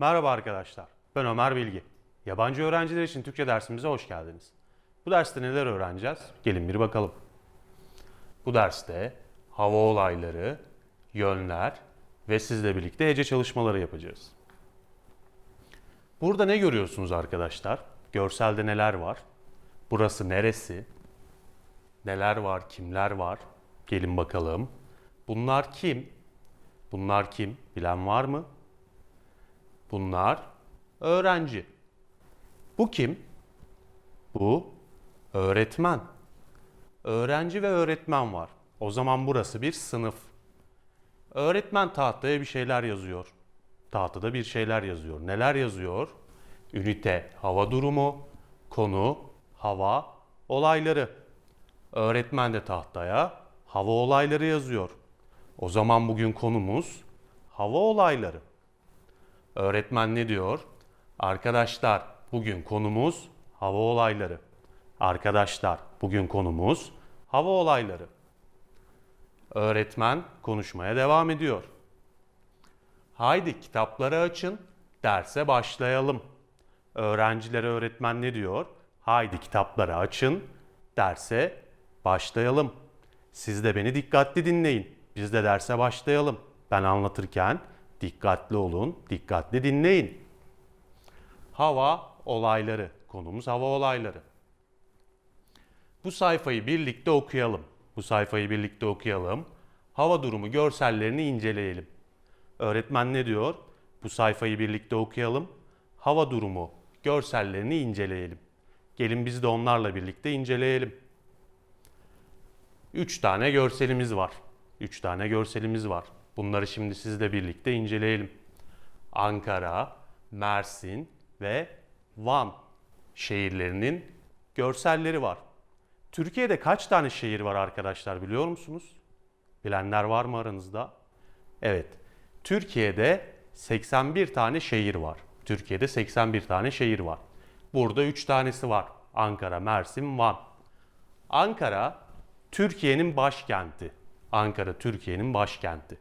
Merhaba arkadaşlar, ben Ömer Bilgi. Yabancı öğrenciler için Türkçe dersimize hoş geldiniz. Bu derste neler öğreneceğiz? Gelin bir bakalım. Bu derste hava olayları, yönler ve sizle birlikte hece çalışmaları yapacağız. Burada ne görüyorsunuz arkadaşlar? Görselde neler var? Burası neresi? Neler var, kimler var? Gelin bakalım. Bunlar kim? Bunlar kim? Bilen var mı? Bunlar öğrenci. Bu kim? Bu öğretmen. Öğrenci ve öğretmen var. O zaman burası bir sınıf. Öğretmen tahtaya bir şeyler yazıyor. Tahtada bir şeyler yazıyor. Neler yazıyor? Ünite, hava durumu, konu, hava, olayları. Öğretmen de tahtaya hava olayları yazıyor. O zaman bugün konumuz hava olayları. Öğretmen ne diyor? Arkadaşlar bugün konumuz hava olayları. Arkadaşlar bugün konumuz hava olayları. Öğretmen konuşmaya devam ediyor. Haydi kitapları açın, derse başlayalım. Öğrencilere öğretmen ne diyor? Haydi kitapları açın, derse başlayalım. Siz de beni dikkatli dinleyin. Biz de derse başlayalım. Ben anlatırken dikkatli olun, dikkatli dinleyin. Hava olayları. Konumuz hava olayları. Bu sayfayı birlikte okuyalım. Bu sayfayı birlikte okuyalım. Hava durumu görsellerini inceleyelim. Öğretmen ne diyor? Bu sayfayı birlikte okuyalım. Hava durumu görsellerini inceleyelim. Gelin biz de onlarla birlikte inceleyelim. Üç tane görselimiz var. Üç tane görselimiz var. Bunları şimdi sizle birlikte inceleyelim. Ankara, Mersin ve Van şehirlerinin görselleri var. Türkiye'de kaç tane şehir var arkadaşlar biliyor musunuz? Bilenler var mı aranızda? Evet. Türkiye'de 81 tane şehir var. Türkiye'de 81 tane şehir var. Burada 3 tanesi var. Ankara, Mersin, Van. Ankara Türkiye'nin başkenti. Ankara Türkiye'nin başkenti.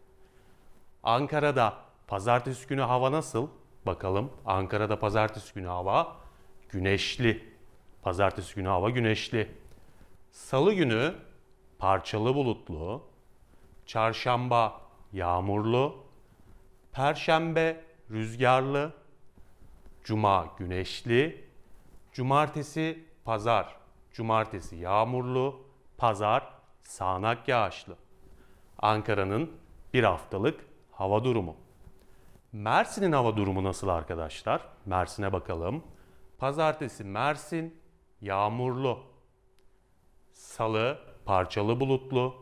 Ankara'da pazartesi günü hava nasıl? Bakalım Ankara'da pazartesi günü hava güneşli. Pazartesi günü hava güneşli. Salı günü parçalı bulutlu. Çarşamba yağmurlu. Perşembe rüzgarlı. Cuma güneşli. Cumartesi pazar. Cumartesi yağmurlu. Pazar sağanak yağışlı. Ankara'nın bir haftalık hava durumu. Mersin'in hava durumu nasıl arkadaşlar? Mersin'e bakalım. Pazartesi Mersin yağmurlu. Salı parçalı bulutlu.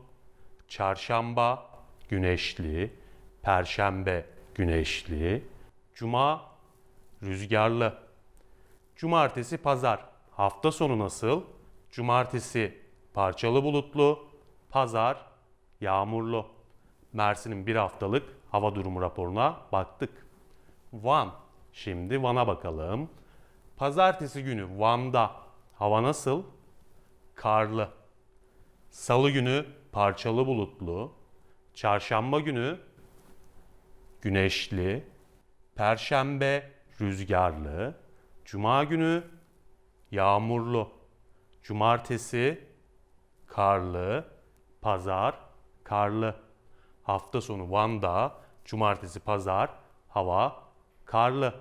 Çarşamba güneşli. Perşembe güneşli. Cuma rüzgarlı. Cumartesi pazar. Hafta sonu nasıl? Cumartesi parçalı bulutlu. Pazar yağmurlu. Mersin'in bir haftalık hava durumu raporuna baktık. Van. Şimdi Van'a bakalım. Pazartesi günü Van'da hava nasıl? Karlı. Salı günü parçalı bulutlu. Çarşamba günü güneşli. Perşembe rüzgarlı. Cuma günü yağmurlu. Cumartesi karlı. Pazar karlı. Hafta sonu Van'da cumartesi pazar hava karlı.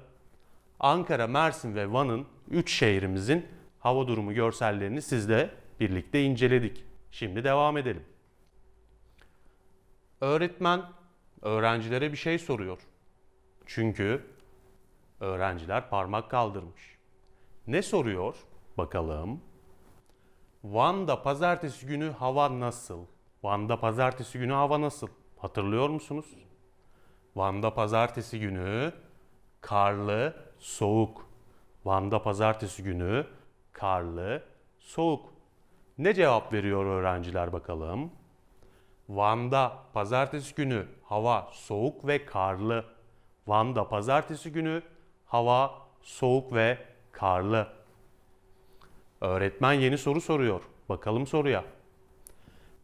Ankara, Mersin ve Van'ın 3 şehrimizin hava durumu görsellerini sizle birlikte inceledik. Şimdi devam edelim. Öğretmen öğrencilere bir şey soruyor. Çünkü öğrenciler parmak kaldırmış. Ne soruyor? Bakalım. Van'da pazartesi günü hava nasıl? Van'da pazartesi günü hava nasıl? Hatırlıyor musunuz? Van'da pazartesi günü karlı, soğuk. Van'da pazartesi günü karlı, soğuk. Ne cevap veriyor öğrenciler bakalım? Van'da pazartesi günü hava soğuk ve karlı. Van'da pazartesi günü hava soğuk ve karlı. Öğretmen yeni soru soruyor. Bakalım soruya.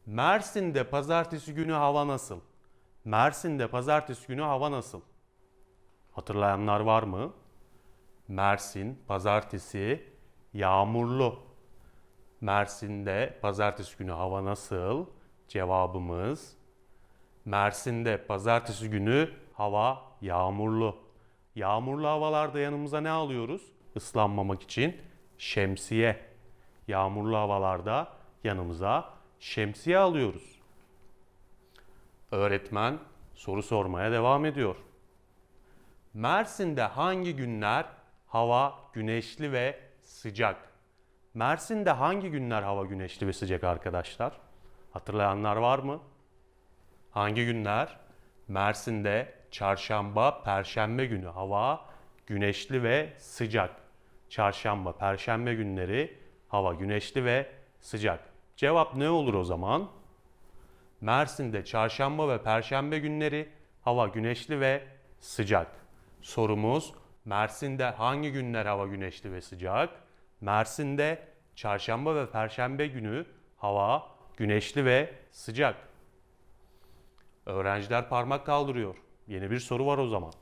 Mersin'de pazartesi günü hava nasıl? Mersin'de pazartesi günü hava nasıl? Hatırlayanlar var mı? Mersin pazartesi yağmurlu. Mersin'de pazartesi günü hava nasıl? Cevabımız Mersin'de pazartesi günü hava yağmurlu. Yağmurlu havalarda yanımıza ne alıyoruz? Islanmamak için şemsiye. Yağmurlu havalarda yanımıza şemsiye alıyoruz. Öğretmen soru sormaya devam ediyor. Mersin'de hangi günler hava güneşli ve sıcak? Mersin'de hangi günler hava güneşli ve sıcak arkadaşlar? Hatırlayanlar var mı? Hangi günler? Mersin'de çarşamba, perşembe günü hava güneşli ve sıcak. Çarşamba, perşembe günleri hava güneşli ve sıcak. Cevap ne olur o zaman? Mersin'de çarşamba ve perşembe günleri hava güneşli ve sıcak. Sorumuz Mersin'de hangi günler hava güneşli ve sıcak? Mersin'de çarşamba ve perşembe günü hava güneşli ve sıcak. Öğrenciler parmak kaldırıyor. Yeni bir soru var o zaman.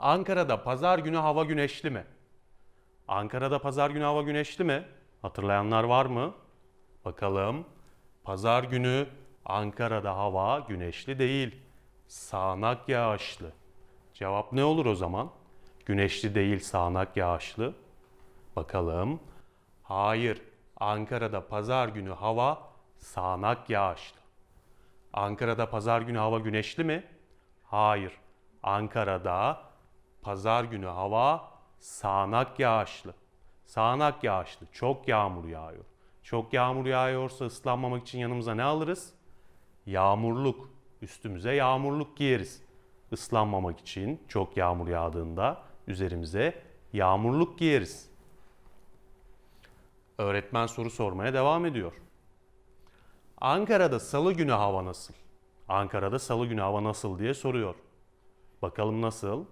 Ankara'da pazar günü hava güneşli mi? Ankara'da pazar günü hava güneşli mi? Hatırlayanlar var mı? Bakalım. Pazar günü Ankara'da hava güneşli değil. Sağanak yağışlı. Cevap ne olur o zaman? Güneşli değil, sağanak yağışlı. Bakalım. Hayır. Ankara'da pazar günü hava sağanak yağışlı. Ankara'da pazar günü hava güneşli mi? Hayır. Ankara'da pazar günü hava sağanak yağışlı. Sağanak yağışlı. Çok yağmur yağıyor. Çok yağmur yağıyorsa ıslanmamak için yanımıza ne alırız? Yağmurluk. Üstümüze yağmurluk giyeriz. Islanmamak için çok yağmur yağdığında üzerimize yağmurluk giyeriz. Öğretmen soru sormaya devam ediyor. Ankara'da salı günü hava nasıl? Ankara'da salı günü hava nasıl diye soruyor. Bakalım nasıl?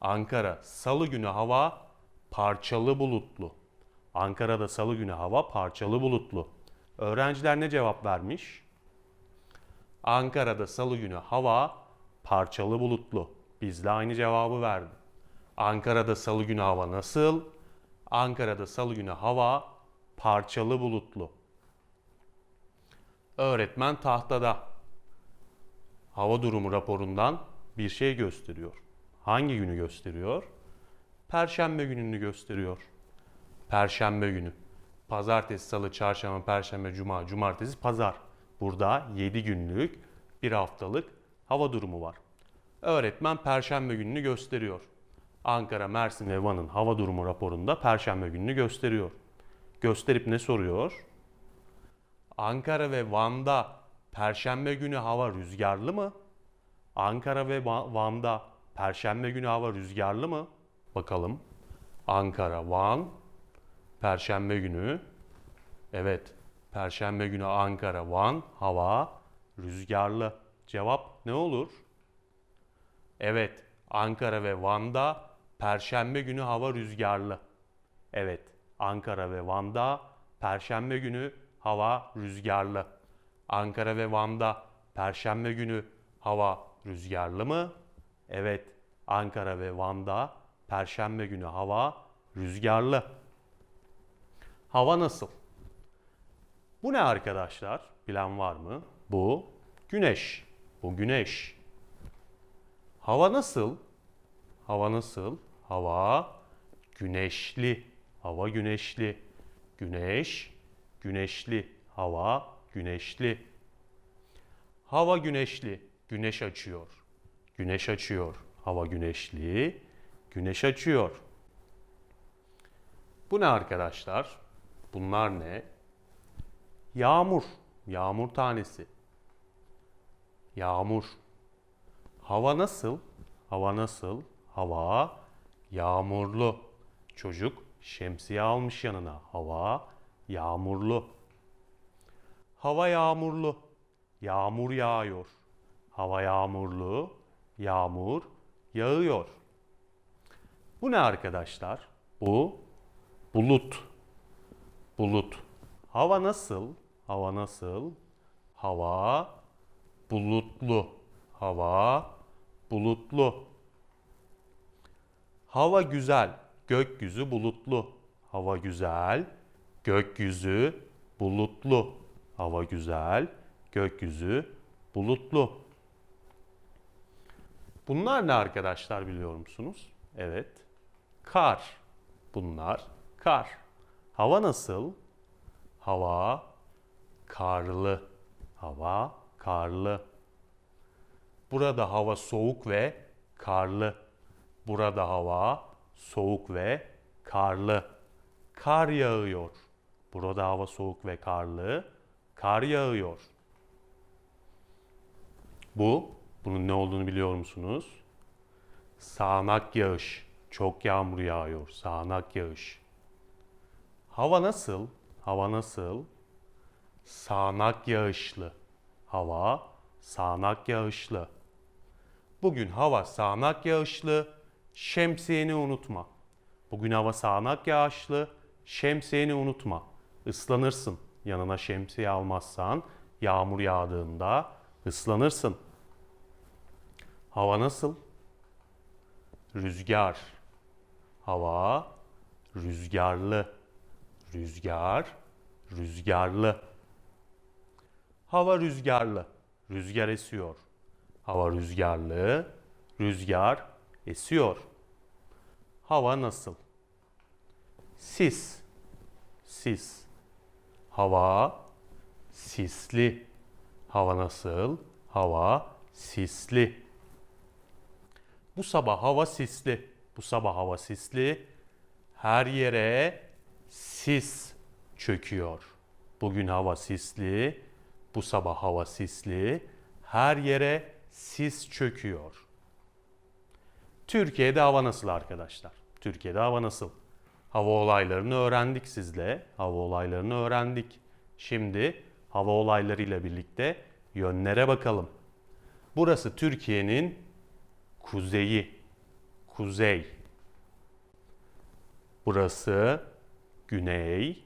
Ankara salı günü hava parçalı bulutlu. Ankara'da salı günü hava parçalı bulutlu. Öğrenciler ne cevap vermiş? Ankara'da salı günü hava parçalı bulutlu. Biz de aynı cevabı verdi. Ankara'da salı günü hava nasıl? Ankara'da salı günü hava parçalı bulutlu. Öğretmen tahtada hava durumu raporundan bir şey gösteriyor. Hangi günü gösteriyor? Perşembe gününü gösteriyor. Perşembe günü. Pazartesi, salı, çarşamba, perşembe, cuma, cumartesi, pazar. Burada 7 günlük bir haftalık hava durumu var. Öğretmen perşembe gününü gösteriyor. Ankara, Mersin ve Van'ın hava durumu raporunda perşembe gününü gösteriyor. Gösterip ne soruyor? Ankara ve Van'da perşembe günü hava rüzgarlı mı? Ankara ve Va- Van'da perşembe günü hava rüzgarlı mı? Bakalım. Ankara, Van, perşembe günü. Evet, perşembe günü Ankara, Van, hava rüzgarlı. Cevap ne olur? Evet, Ankara ve Van'da perşembe günü hava rüzgarlı. Evet, Ankara ve Van'da perşembe günü hava rüzgarlı. Ankara ve Van'da perşembe günü hava rüzgarlı mı? Evet, Ankara ve Van'da perşembe günü hava rüzgarlı. Hava nasıl? Bu ne arkadaşlar? Bilen var mı? Bu güneş. Bu güneş. Hava nasıl? Hava nasıl? Hava güneşli. Hava güneşli. Güneş, güneşli. Hava güneşli. Hava güneşli. Güneş açıyor. Güneş açıyor. Hava güneşli. Güneş açıyor. Bu ne arkadaşlar? Bunlar ne? Yağmur. Yağmur tanesi. Yağmur. Hava nasıl? Hava nasıl? Hava yağmurlu. Çocuk şemsiye almış yanına. Hava yağmurlu. Hava yağmurlu. Yağmur yağıyor. Hava yağmurlu. Yağmur yağıyor. Bu ne arkadaşlar? Bu bulut. Bulut. Hava nasıl? Hava nasıl? Hava bulutlu. Hava bulutlu. Hava güzel, gökyüzü bulutlu. Hava güzel, gökyüzü bulutlu. Hava güzel, gökyüzü bulutlu. Bunlar ne arkadaşlar biliyor musunuz? Evet. Kar. Bunlar kar. Hava nasıl? Hava karlı. Hava karlı. Burada hava soğuk ve karlı. Burada hava soğuk ve karlı. Kar yağıyor. Burada hava soğuk ve karlı. Kar yağıyor. Bu, bunun ne olduğunu biliyor musunuz? Sağanak yağış. Çok yağmur yağıyor. Sağanak yağış. Hava nasıl? Hava nasıl? Sağanak yağışlı. Hava sağanak yağışlı. Bugün hava sağanak yağışlı. Şemsiyeni unutma. Bugün hava sağanak yağışlı. Şemsiyeni unutma. Islanırsın. Yanına şemsiye almazsan yağmur yağdığında ıslanırsın. Hava nasıl? Rüzgar. Hava rüzgarlı. Rüzgar, rüzgarlı. Hava rüzgarlı. Rüzgar esiyor. Hava rüzgarlı. Rüzgar esiyor. Hava nasıl? Sis. Sis. Hava sisli. Hava nasıl? Hava sisli. Bu sabah hava sisli. Bu sabah hava sisli. Her yere sis çöküyor. Bugün hava sisli. Bu sabah hava sisli. Her yere sis çöküyor. Türkiye'de hava nasıl arkadaşlar? Türkiye'de hava nasıl? Hava olaylarını öğrendik sizle. Hava olaylarını öğrendik. Şimdi hava olaylarıyla birlikte yönlere bakalım. Burası Türkiye'nin kuzeyi. Kuzey. Burası güney.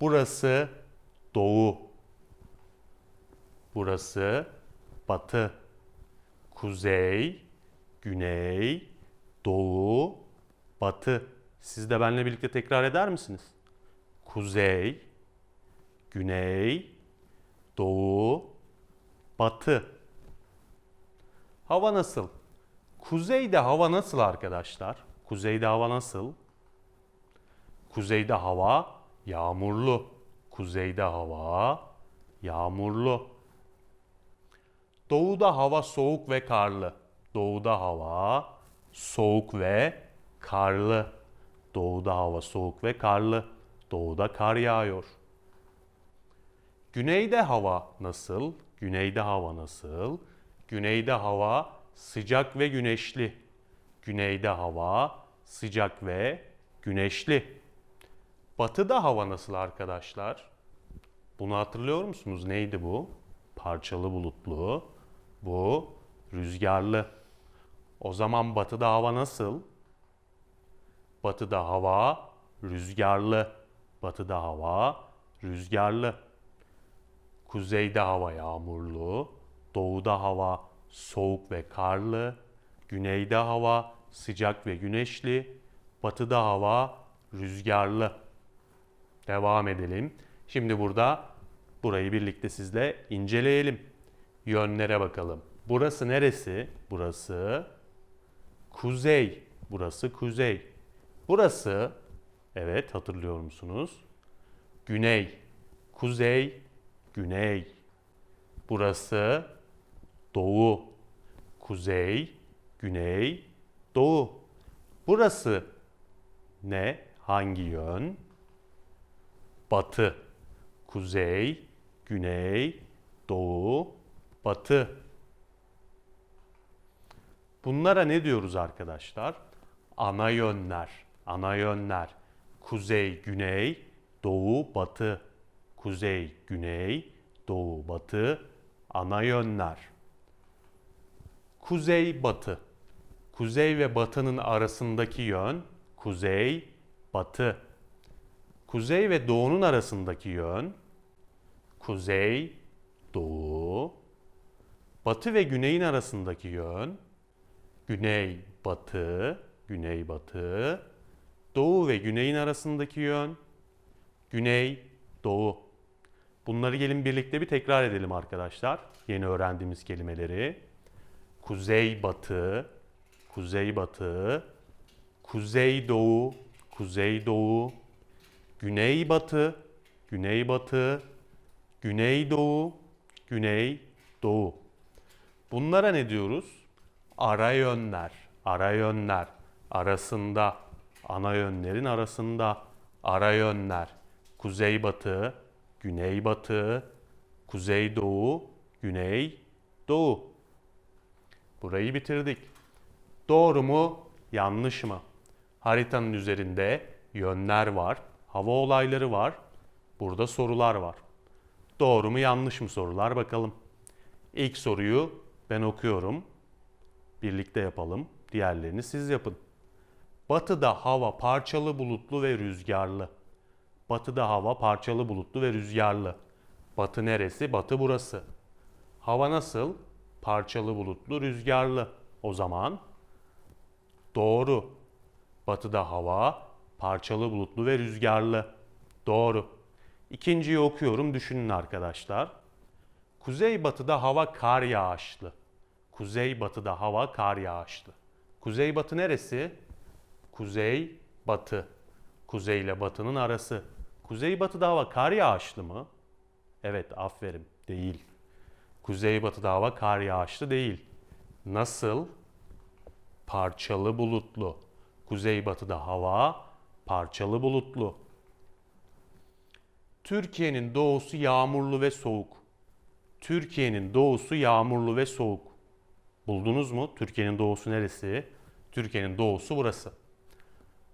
Burası doğu. Burası batı. Kuzey, güney, doğu, batı. Siz de benimle birlikte tekrar eder misiniz? Kuzey, güney, doğu, batı. Hava nasıl? Kuzeyde hava nasıl arkadaşlar? Kuzeyde hava nasıl? Kuzeyde hava yağmurlu. Kuzeyde hava yağmurlu. Doğuda hava soğuk ve karlı. Doğuda hava soğuk ve karlı. Doğuda hava soğuk ve karlı. Doğuda kar yağıyor. Güneyde hava nasıl? Güneyde hava nasıl? Güneyde hava sıcak ve güneşli. Güneyde hava sıcak ve güneşli. Batıda hava nasıl arkadaşlar? Bunu hatırlıyor musunuz? Neydi bu? Parçalı bulutlu. Bu rüzgarlı. O zaman batıda hava nasıl? Batıda hava rüzgarlı. Batıda hava rüzgarlı. Kuzeyde hava yağmurlu. Doğuda hava soğuk ve karlı. Güneyde hava sıcak ve güneşli. Batıda hava rüzgarlı. Devam edelim. Şimdi burada burayı birlikte sizle inceleyelim. Yönlere bakalım. Burası neresi? Burası kuzey. Burası kuzey. Burası evet hatırlıyor musunuz? Güney. Kuzey, güney. Burası doğu. Kuzey, güney, doğu. Burası ne? Hangi yön? Batı, kuzey, güney, doğu, batı. Bunlara ne diyoruz arkadaşlar? Ana yönler. Ana yönler. Kuzey, güney, doğu, batı. Kuzey, güney, doğu, batı. Ana yönler. Kuzey, batı. Kuzey ve batının arasındaki yön kuzey, batı. Kuzey ve doğunun arasındaki yön kuzey, doğu. Batı ve güneyin arasındaki yön güney batı, güney batı. Doğu ve güneyin arasındaki yön güney doğu. Bunları gelin birlikte bir tekrar edelim arkadaşlar. Yeni öğrendiğimiz kelimeleri. Kuzey batı, kuzey batı, kuzey doğu, kuzey doğu, güney batı, güney batı, güney doğu, güney doğu. Bunlara ne diyoruz? Ara yönler, ara yönler arasında, ana yönlerin arasında ara yönler. Kuzey batı, güney batı, kuzey doğu, güney doğu. Burayı bitirdik. Doğru mu, yanlış mı? Haritanın üzerinde yönler var, hava olayları var. Burada sorular var. Doğru mu, yanlış mı sorular bakalım. İlk soruyu ben okuyorum. Birlikte yapalım. Diğerlerini siz yapın. Batıda hava parçalı bulutlu ve rüzgarlı. Batıda hava parçalı bulutlu ve rüzgarlı. Batı neresi? Batı burası. Hava nasıl? Parçalı bulutlu, rüzgarlı. O zaman doğru. Batıda hava parçalı bulutlu ve rüzgarlı. Doğru. İkinciyi okuyorum. Düşünün arkadaşlar. Kuzeybatıda hava kar yağışlı. Kuzeybatıda hava kar yağışlı. Kuzeybatı neresi? Kuzey batı. Kuzey ile batının arası. Kuzeybatıda hava kar yağışlı mı? Evet, aferin. Değil. Kuzeybatıda hava kar yağışlı değil. Nasıl? Parçalı bulutlu. Kuzeybatıda hava parçalı bulutlu. Türkiye'nin doğusu yağmurlu ve soğuk. Türkiye'nin doğusu yağmurlu ve soğuk. Buldunuz mu? Türkiye'nin doğusu neresi? Türkiye'nin doğusu burası.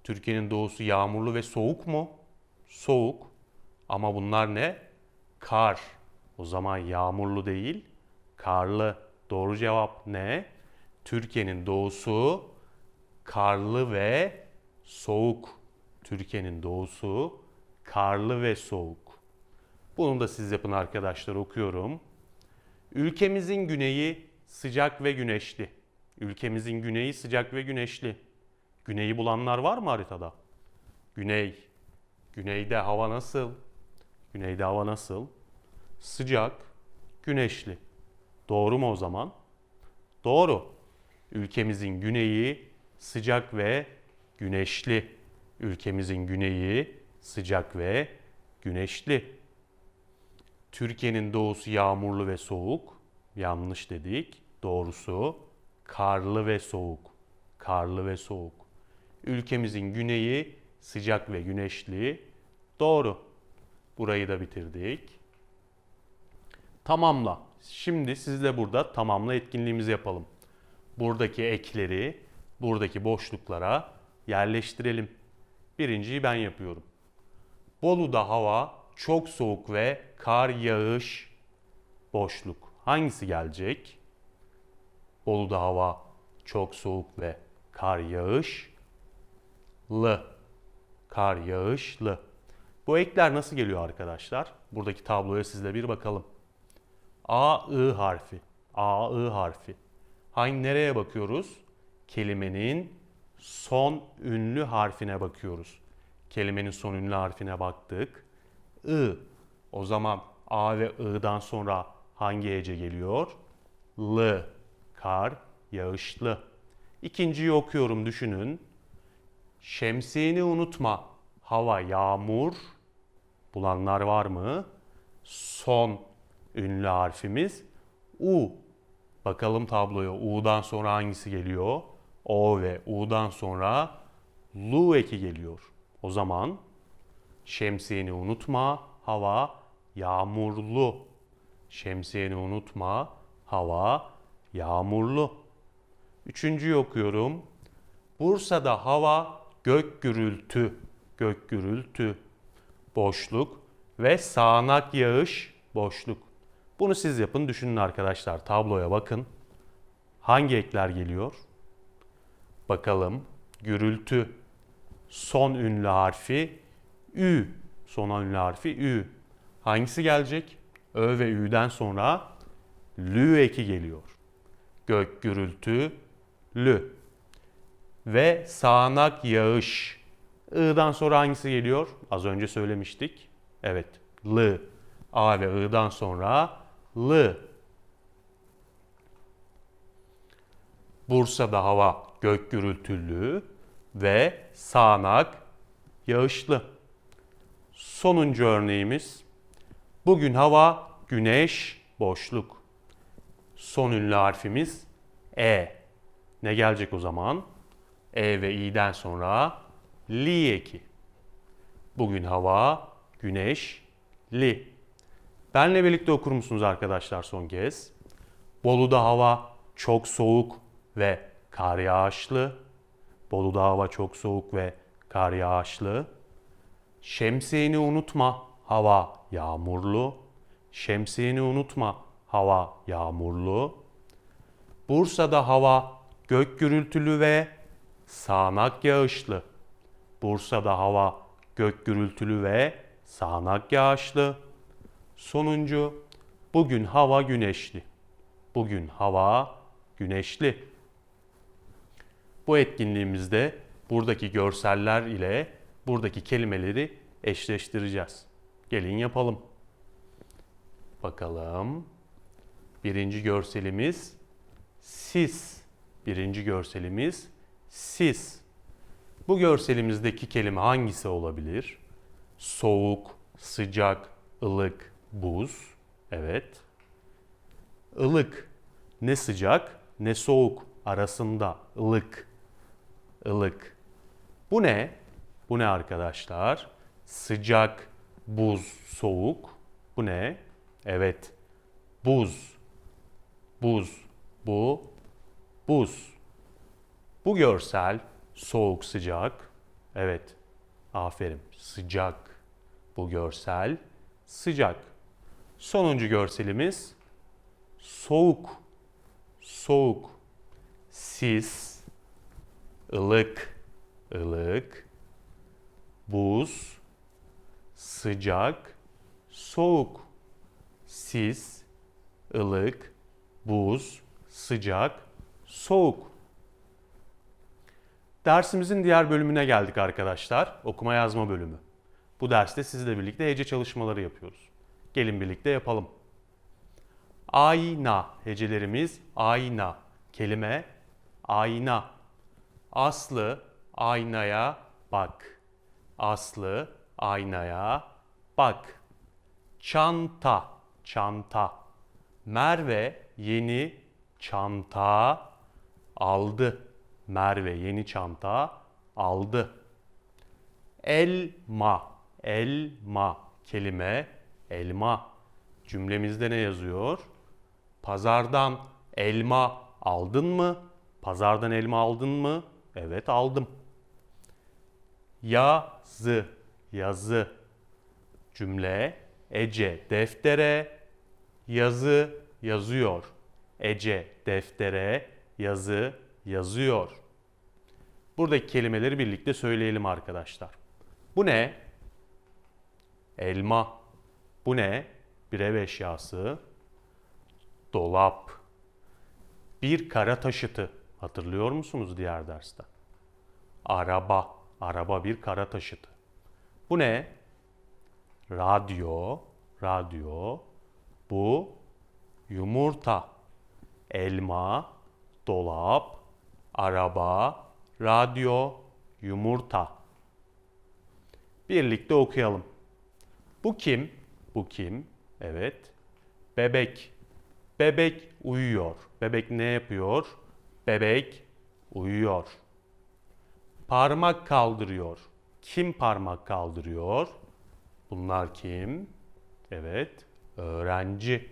Türkiye'nin doğusu yağmurlu ve soğuk mu? Soğuk. Ama bunlar ne? Kar. O zaman yağmurlu değil, karlı. Doğru cevap ne? Türkiye'nin doğusu karlı ve soğuk. Türkiye'nin doğusu karlı ve soğuk. Bunu da siz yapın arkadaşlar okuyorum. Ülkemizin güneyi sıcak ve güneşli. Ülkemizin güneyi sıcak ve güneşli. Güneyi bulanlar var mı haritada? Güney. Güneyde hava nasıl? Güneyde hava nasıl? Sıcak, güneşli. Doğru mu o zaman? Doğru. Ülkemizin güneyi sıcak ve güneşli. Ülkemizin güneyi sıcak ve güneşli. Türkiye'nin doğusu yağmurlu ve soğuk. Yanlış dedik. Doğrusu karlı ve soğuk. Karlı ve soğuk. Ülkemizin güneyi sıcak ve güneşli. Doğru. Burayı da bitirdik. Tamamla. Şimdi sizle burada tamamla etkinliğimizi yapalım. Buradaki ekleri buradaki boşluklara yerleştirelim. Birinciyi ben yapıyorum. Bolu'da hava çok soğuk ve kar yağış boşluk. Hangisi gelecek? Bolu'da hava çok soğuk ve kar yağış lı. Kar yağışlı. Bu ekler nasıl geliyor arkadaşlar? Buradaki tabloya sizle bir bakalım. A, I harfi. A, I harfi. Hangi nereye bakıyoruz? Kelimenin son ünlü harfine bakıyoruz. Kelimenin son ünlü harfine baktık. I. O zaman A ve I'dan sonra hangi hece geliyor? L. Kar, yağışlı. İkinciyi okuyorum düşünün. Şemsiyeni unutma. Hava yağmur. Bulanlar var mı? Son ünlü harfimiz U. Bakalım tabloya U'dan sonra hangisi geliyor? O ve U'dan sonra Lu eki geliyor. O zaman şemsiyeni unutma, hava yağmurlu. Şemsiyeni unutma, hava yağmurlu. Üçüncüyü okuyorum. Bursa'da hava gök gürültü, gök gürültü, boşluk ve sağanak yağış, boşluk. Bunu siz yapın, düşünün arkadaşlar. Tabloya bakın. Hangi ekler geliyor? Bakalım. Gürültü. Son ünlü harfi Ü. Son ünlü harfi Ü. Hangisi gelecek? Ö ve Ü'den sonra lü eki geliyor. Gök gürültü lü. Ve sağanak yağış. I'dan sonra hangisi geliyor? Az önce söylemiştik. Evet. L. A ve I'dan sonra L. Bursa'da hava gök gürültülü ve sağanak yağışlı. Sonuncu örneğimiz. Bugün hava güneş boşluk. Son ünlü harfimiz E. Ne gelecek o zaman? E ve i'den sonra li eki. Bugün hava güneş li. Benle birlikte okur musunuz arkadaşlar son kez? Bolu'da hava çok soğuk ve kar yağışlı. Bolu'da hava çok soğuk ve kar yağışlı. Şemsiyeni unutma, hava yağmurlu. Şemsiyeni unutma, hava yağmurlu. Bursa'da hava gök gürültülü ve sağanak yağışlı. Bursa'da hava gök gürültülü ve sağanak yağışlı. Sonuncu, bugün hava güneşli. Bugün hava güneşli. Bu etkinliğimizde buradaki görseller ile buradaki kelimeleri eşleştireceğiz. Gelin yapalım. Bakalım. Birinci görselimiz sis. Birinci görselimiz sis. Bu görselimizdeki kelime hangisi olabilir? Soğuk, sıcak, ılık, buz. Evet. Ilık. Ne sıcak ne soğuk arasında ılık. Ilık. Bu ne? Bu ne arkadaşlar? Sıcak, buz, soğuk. Bu ne? Evet. Buz. Buz. Bu buz. Bu görsel soğuk sıcak. Evet. Aferin. Sıcak. Bu görsel sıcak. Sonuncu görselimiz soğuk. Soğuk. Sis. ılık, ılık, buz, sıcak, soğuk. Sis, ılık, buz, sıcak, soğuk. Dersimizin diğer bölümüne geldik arkadaşlar. Okuma yazma bölümü. Bu derste sizle birlikte hece çalışmaları yapıyoruz. Gelin birlikte yapalım. Ayna hecelerimiz ayna. Kelime ayna. Aslı aynaya bak. Aslı aynaya bak. Çanta, çanta. Merve yeni çanta aldı. Merve yeni çanta aldı. Elma, elma kelime elma. Cümlemizde ne yazıyor? Pazardan elma aldın mı? Pazardan elma aldın mı? Evet aldım. Yazı, yazı. Cümle Ece deftere yazı yazıyor. Ece deftere yazı yazıyor. Buradaki kelimeleri birlikte söyleyelim arkadaşlar. Bu ne? Elma. Bu ne? Bir ev eşyası. Dolap. Bir kara taşıtı. Hatırlıyor musunuz diğer derste? Araba. Araba bir kara taşıtı. Bu ne? Radyo. Radyo. Bu yumurta. Elma. Dolap. Araba. Radyo. Yumurta. Birlikte okuyalım. Bu kim? Bu kim? Evet. Bebek. Bebek uyuyor. Bebek ne yapıyor? Bebek uyuyor. Parmak kaldırıyor. Kim parmak kaldırıyor? Bunlar kim? Evet, öğrenci.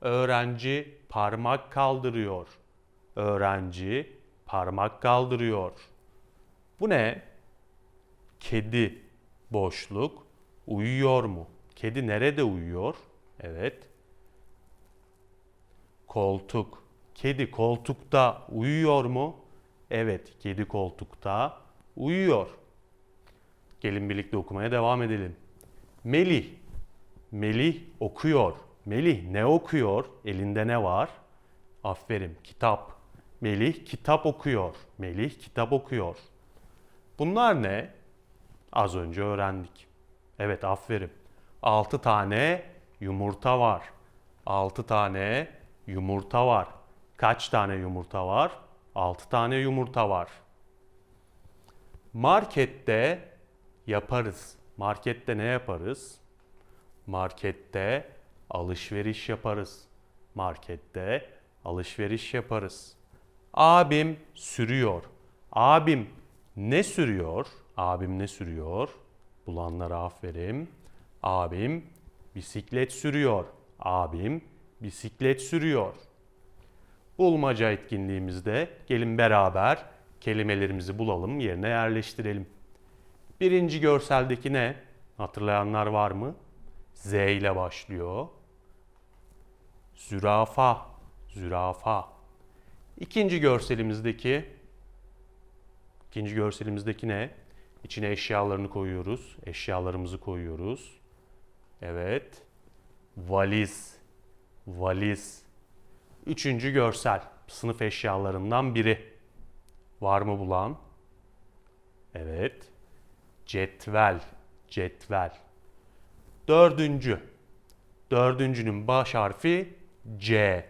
Öğrenci parmak kaldırıyor. Öğrenci parmak kaldırıyor. Bu ne? Kedi boşluk uyuyor mu? Kedi nerede uyuyor? Evet. Koltuk. Kedi koltukta uyuyor mu? Evet, kedi koltukta uyuyor. Gelin birlikte okumaya devam edelim. Melih. Melih okuyor. Melih ne okuyor? Elinde ne var? Aferin kitap. Melih kitap okuyor. Melih kitap okuyor. Bunlar ne? Az önce öğrendik. Evet aferin. 6 tane yumurta var. 6 tane yumurta var. Kaç tane yumurta var? 6 tane yumurta var. Markette yaparız. Markette ne yaparız? Markette alışveriş yaparız. Markette alışveriş yaparız. Abim sürüyor. Abim ne sürüyor? Abim ne sürüyor? Bulanlara aferin. Abim bisiklet sürüyor. Abim bisiklet sürüyor. Bulmaca etkinliğimizde gelin beraber kelimelerimizi bulalım, yerine yerleştirelim. Birinci görseldeki ne? Hatırlayanlar var mı? Z ile başlıyor. Zürafa, zürafa. İkinci görselimizdeki ikinci görselimizdeki ne? İçine eşyalarını koyuyoruz. Eşyalarımızı koyuyoruz. Evet. Valiz, valiz. Üçüncü görsel. Sınıf eşyalarından biri. Var mı bulan? Evet. Cetvel, cetvel. Dördüncü. Dördüncünün baş harfi C.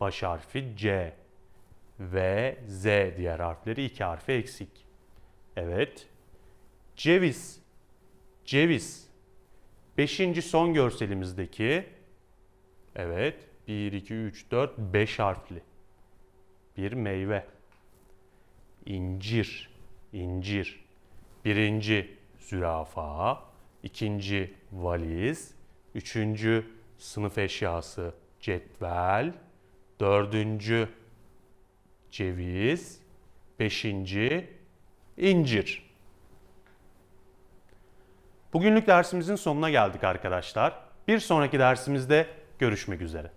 Baş harfi C. Ve Z diğer harfleri iki harfi eksik. Evet. Ceviz. Ceviz. Beşinci son görselimizdeki evet 1, 2, 3, 4, 5 harfli bir meyve. İncir. İncir. Birinci zürafa, ikinci valiz, üçüncü sınıf eşyası cetvel, dördüncü ceviz, beşinci incir. Bugünlük dersimizin sonuna geldik arkadaşlar. Bir sonraki dersimizde görüşmek üzere.